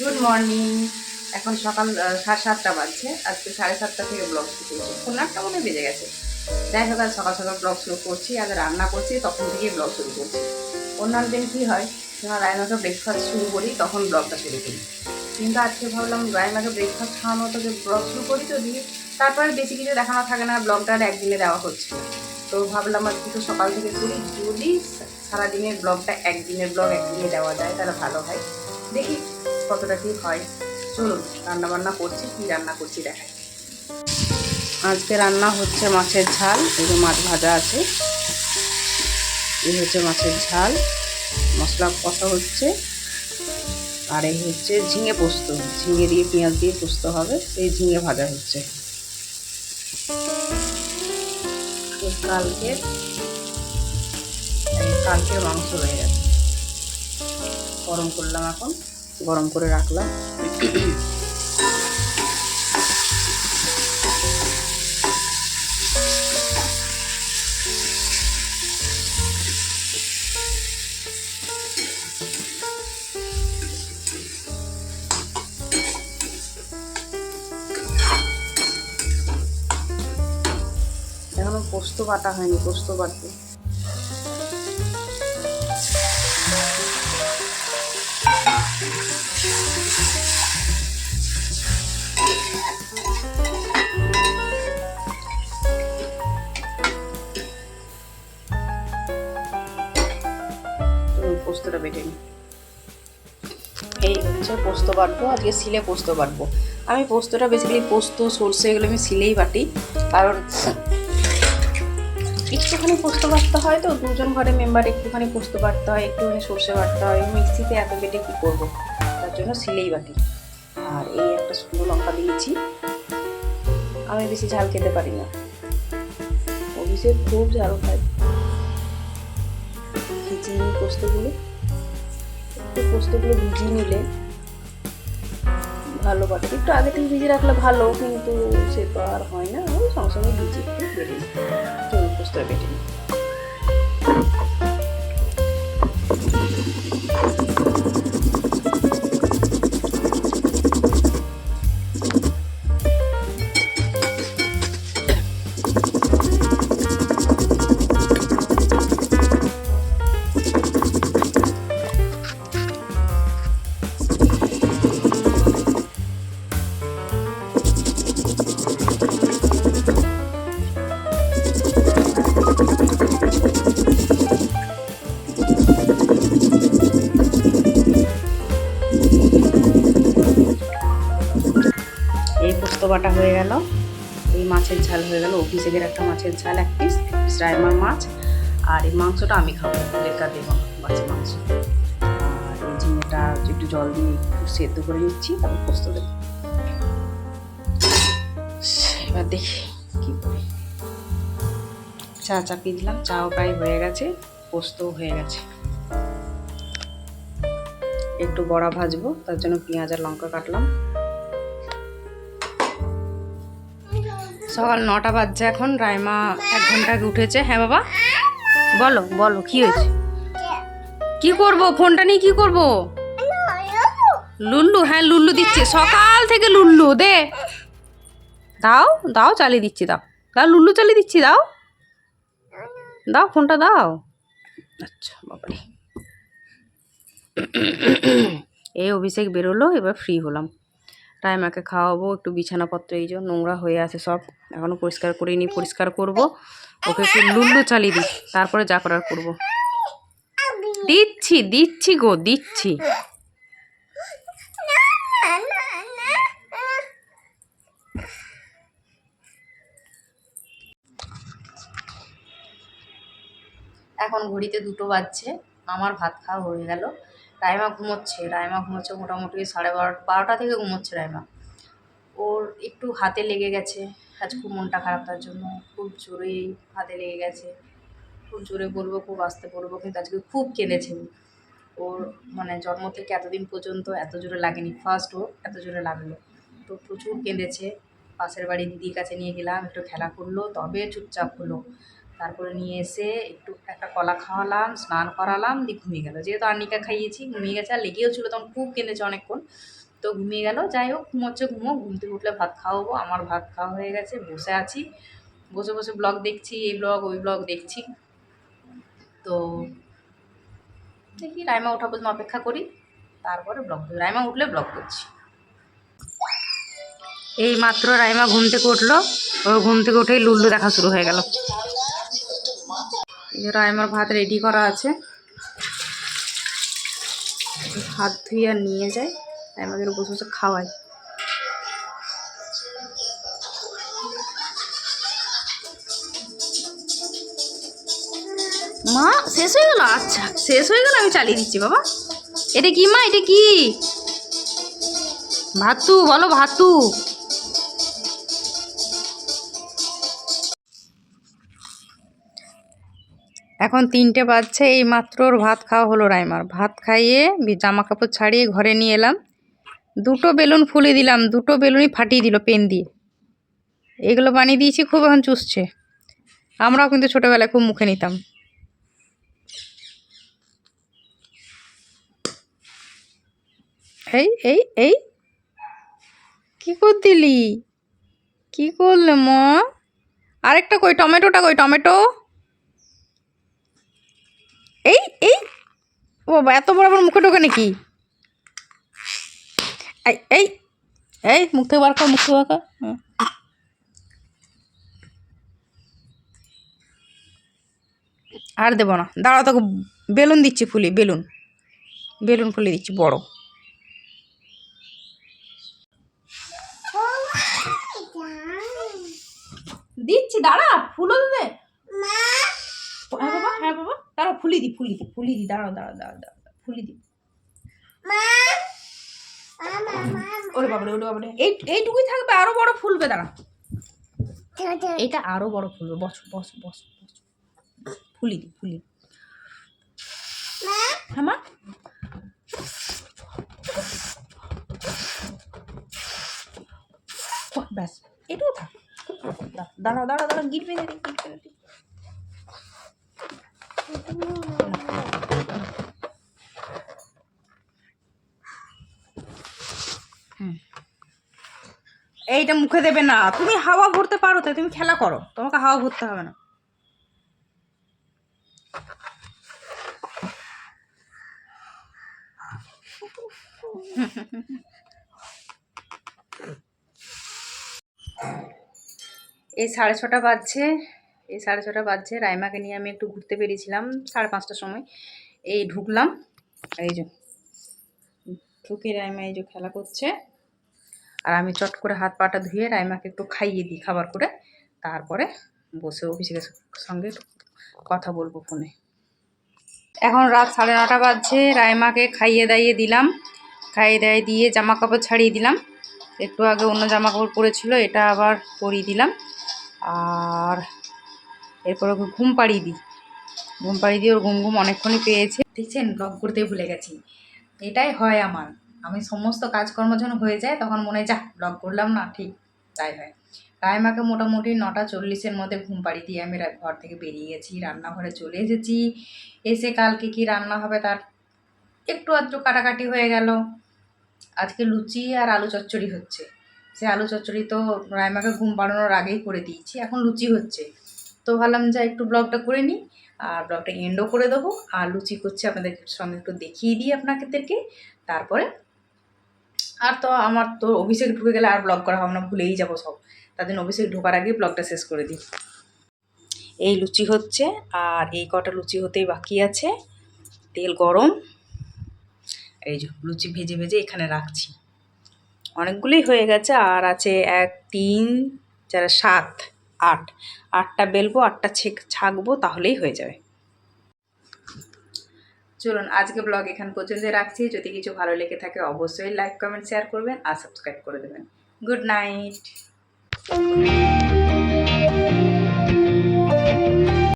Good morning এখন সকাল সাড়ে সাতটা বাজছে। আজকে সাড়ে সাতটা থেকে ব্লগ শুরু করছি। ফোন আটটা মনে বেজে গেছে? যাই হোক সকাল সকাল ব্লগ শুরু করছি, আজ রান্না করছি, তখন থেকেই ব্লগ শুরু করছি। অন্যান্য দিন কী হয়? যখন রায়মাকে ব্রেকফাস্ট শুরু করি, তখন ব্লগটা শুরু করি। কিন্তু আজকে ভাবলাম রায়মাকে ব্রেকফাস্ট খাওয়ানো তো যে ব্লগ শুরু করি তো দিয়ে তারপরে বেশি কিছু দেখানো থাকে না ব্লগটা আর একদিনে দেওয়া হচ্ছে তো ভাবলাম আজকে তো সকাল থেকে করি, যদি সারাদিনের ব্লগটা একদিনের ব্লগ একদিনে দেওয়া যায়, তাহলে ভালো হয়। দেখি কতটা কি হয়? চলুন রান্না বান্না করছি, কি রান্না করছি দেখাই। আজকে রান্না হচ্ছে মাছের ঝাল যে মাছ ভাজা আছে। এই হচ্ছে মাছের ঝাল, মশলা কষা হচ্ছে। আর এই হচ্ছে ঝিঙে পোস্ত, ঝিঙে দিয়ে পেঁয়াজ দিয়ে পোস্ত হবে সেই ঝিঙে ভাজা হচ্ছে। কালকে কালকে মাংস হয়ে গেছে। গরম করলাম এখন। গরম করে রাখলাম। এখনও পোস্ত বাটা হয়নি পোস্ত বাটবো। পোস্ত বাটবো, আজকে সিলে পোস্ত বাটবো। আমি পোস্তটা বেসিক্যালি পোস্ত, সর্ষে এগুলো আমি সিলেই বাটি। কারণ একটুখানি পোস্ত বাটতে হয় তো, দুজন ঘরে মেম্বার একটুখানি পোস্ত বাটতে হয়, একটুখানি সর্ষে বাটতে হয়। মিক্সিতে এত বেটে কী করব? তার জন্য সিলেই বাটি। আর এই একটা শুকনো লঙ্কা দিয়েছি। আমি বেশি ঝাল খেতে পারি না। অভিষেক খুব ঝাল খায় ভিজিয়ে নিই পোস্তগুলো। একটু পোস্তগুলো ভিজিয়ে নিলে ভালো বাটে। একটু আগে থেকে ভিজিয়ে রাখলে ভালো, কিন্তু সে তো আর হয় না। সঙ্গে সঙ্গে ভিজিয়ে একটু বেটে বাটা হয়ে গেল। এই মাছের ঝাল হয়ে গেল। অভিষেকের একটা মাছের ঝাল, এক পিস পিস রায়মার মাছ। আর এই মাংসটা আমি খাব লেখা দেবো, মাছের মাংস। আর এই ঝিঙেটা একটু জল দিয়ে একটু সেদ্ধ করে নিচ্ছি, তারপর পোস্ত দেবো। এবার দেখি কি করি। চা চা চাপিয়ে দিলাম, চাও প্রায় হয়ে গেছে, পোস্তও হয়ে গেছে। একটু বড়া ভাজবো, তার জন্য পেঁয়াজ আর লঙ্কা কাটলাম। সকাল নটা বাজছে এখন রায়মা এক ঘণ্টা আগে উঠেছে। হ্যাঁ বাবা? বলো বলো, কি হয়েছে? কি করব? ফোনটা নিয়ে কি করব? লুল্লু হ্যাঁ লুল্লু দিচ্ছে। সকাল থেকে লুল্লু, দে। দাও দাও, চালিয়ে দিচ্ছি, দাও। দাও, লুল্লু চালিয়ে দিচ্ছি, দাও। দাও, ফোনটা দাও। আচ্ছা বাবারে। এই অভিষেক বেরোলো, এবার ফ্রি হলাম। টাইমাকে খাওয়াবো, একটু বিছানাপত্র এই যে নোংরা হয়ে আছে সব। এখনও পরিষ্কার করে করিনি পরিষ্কার করব। ওকে একটু লুল্লু চালিয়ে দিই, তারপরে যা করার করব। দিচ্ছি দিচ্ছি গো, দিচ্ছি। এখন ঘড়িতে দুটো বাজছে, আমার ভাত খাওয়া হয়ে গেল। রায়মা ঘুমোচ্ছে রায়মা ঘুমোচ্ছে মোটামুটি সাড়ে বারো বারোটা থেকে ঘুমোচ্ছে রায়মা ওর একটু হাতে লেগে গেছে আজ খুব মনটা খারাপ তার জন্য। খুব জোরেই হাতে লেগে গেছে। খুব জোরে বলব, খুব আস্তে বলব, কিন্তু আজকে খুব কেঁদেছে। ওর মানে জন্ম থেকে এতদিন পর্যন্ত এত জোরে লাগেনি। ফার্স্ট ও এত জোরে লাগল। তো প্রচুর কেঁদেছে। পাশের বাড়ি দিদির কাছে নিয়ে গেলাম, একটু খেলা করল, তবে চুপচাপ হলো। তারপরে নিয়ে এসে একটু একটা কলা খাওয়ালাম, স্নান করালাম, দিয়ে ঘুমিয়ে গেল। যেহেতু আর্নিকা খাইয়েছি, ঘুমিয়ে গেছে, আর লেগেও ছিল তখন খুব কেঁদেছে অনেকক্ষণ। তো ঘুমিয়ে গেল, যাই হোক, ঘুমোচ্ছে ঘুমো ঘুম থেকে উঠলে ভাত খাওয়াবো, আমার ভাত খাওয়া হয়ে গেছে, বসে আছি। বসে বসে ব্লগ দেখছি, এই ব্লগ, ওই ব্লগ দেখছি। তো দেখি, রাইমা ওঠা পর্যন্ত অপেক্ষা করি, তারপরে ব্লগ করব রাইমা উঠলে ব্লগ করছি। এই মাত্র রাইমা ঘুম থেকে উঠল, ও ঘুম থেকে উঠেই লুল্লু দেখা শুরু হয়ে গেল। যে রাইমার ভাত রেডি করা আছে। হাত ধুয়ে আর নিয়ে যায় রাইমাকে বসে বসে খাওয়াই। মা, শেষ হয়ে গেল? আচ্ছা শেষ হয়ে গেল, আমি চালিয়ে দিচ্ছি, বাবা। এটা কি মা? এটা কি? ভাতু, বলো ভাতু। এখন তিনটে বাজছে এই মাত্র ওর ভাত খাওয়া হলো রাইমার। ভাত খাইয়ে জামা কাপড় ছাড়িয়ে ঘরে নিয়ে এলাম। দুটো বেলুন ফুলে দিলাম, দুটো বেলুনই ফাটিয়ে দিল পেন দিয়ে। এগুলো বানিয়ে দিয়েছি, খুব এখন চুষছে। আমরাও কিন্তু ছোটোবেলায় খুব মুখে নিতাম। এই এই এই, কি কর দিলি কি করলে মা? আরেকটা কই, টমেটোটা কই, টমেটো? এই এই। ও বাবা এত বড় বড় মুখে ঢোকে নাকি? এই এই এই মুখ থেকে বার কর মুখ থেকে বার কর। হুম। আর দেবো না। দাঁড়া তোকে বেলুন দিচ্ছি ফুলি বেলুন। বেলুন ফুলে দিচ্ছি বড়। দিচ্ছি দাঁড়া ফুলও হ্যাঁ হ্যাঁ বাবা দাঁড়াও ফুলি দি ফুলি দি ফুলি দি দাঁড়াও দাঁড়াও দাঁড়াও দাঁড়াও ফুলি দি। ওরে বাবারে ওরে বাবারে এই এইটুকুই থাকবে আরও বড় ফুলবে দাঁড়া। এটা আরও বড় ফুলবে বস বস বস বস। ফুলি দি ফুলি। হ্যাঁ মা। ব্যাস এটুকু থাক। দাঁড়াও দাঁড়াও দাঁড়াও গিট বেঁধে দিই গিট বেঁধে দিই। এইটা মুখে দেবে না। তুমি হাওয়া ভরতে পারো তো, তুমি খেলা করো। তোমাকে হাওয়া ভরতে হবে না। এই সাড়ে ছটা বাজছে। এই সাড়ে ছটা বাজছে, রাইমাকে নিয়ে আমি একটু ঘুরতে বেরিয়েছিলাম সাড়ে পাঁচটার সময়। এই ঢুকলাম, এই যে, ঢুকে রাইমা এই যে খেলা করছে। আর আমি চট করে হাত পাটা ধুয়ে রাইমাকে একটু খাইয়ে দিই খাবার করে। তারপরে বসে অভিষেকের সঙ্গে কথা বলব ফোনে। এখন রাত সাড়ে নটা বাজছে, রাইমাকে খাইয়ে দাইয়ে দিলাম। খাইয়ে দাইয়ে দিয়ে জামা কাপড় ছাড়িয়ে দিলাম। একটু আগে অন্য জামা কাপড় পরেছিল, এটা আবার পরিয়ে দিলাম। আর এরপর ওকে ঘুম পাড়িয়ে দিই। ঘুম পাড়িয়ে দিয়ে ওর ঘুম ঘুম অনেকক্ষণই পেয়েছে। দেখছেন? ব্লগ করতে ভুলে গেছি। এটাই হয় আমার। আমি সমস্ত কাজকর্ম যখন হয়ে যায়, তখন মনে যা ব্লগ করলাম না, ঠিক, তাই হয়। রায়মাকে মোটামুটি নটা চল্লিশের মধ্যে ঘুম পাড়িয়ে দিয়ে আমি ঘর থেকে বেরিয়ে গেছি, রান্নাঘরে চলে এসেছি। এসে কালকে কি রান্না হবে তার একটু আধটু কাটাকাটি হয়ে গেল। আজকে লুচি আর আলু চচ্চড়ি হচ্ছে। সে আলু চচ্চড়ি তো রায়মাকে ঘুম পাড়ানোর আগেই করে দিয়েছি, এখন লুচি হচ্ছে। তো ভাবলাম যে একটু ব্লগটা করে নিই, আর ব্লগটা এন্ডও করে দেবো। আর লুচি করছে আপনাদের সঙ্গে একটু দেখিয়ে দিই আপনাদেরকে। তারপরে, আর তো আমার তো অভিষেক ঢুকে গেলে আর ব্লগ করা হবে না, ভুলেই যাব সব। তার জন্য অভিষেক ঢোকার আগেই ব্লগটা শেষ করে দিই। এই লুচি হচ্ছে, আর এই কটা লুচি হতেই বাকি আছে। তেল গরম। এই যে লুচি ভেজে ভেজে এখানে রাখছি। অনেকগুলোই হয়ে গেছে, আর আছে এক, তিন, চার, সাত। আট। আটটা বেলবো, আটটা ছেক ছাঁকবো, তাহলেই হয়ে যাবে। চলুন আজকে ব্লগ এখান পর্যন্ত রাখছি। যদি কিছু ভালো লেগে থাকে অবশ্যই লাইক, কমেন্ট শেয়ার করবেন আর সাবস্ক্রাইব করে দেবেন। Good night.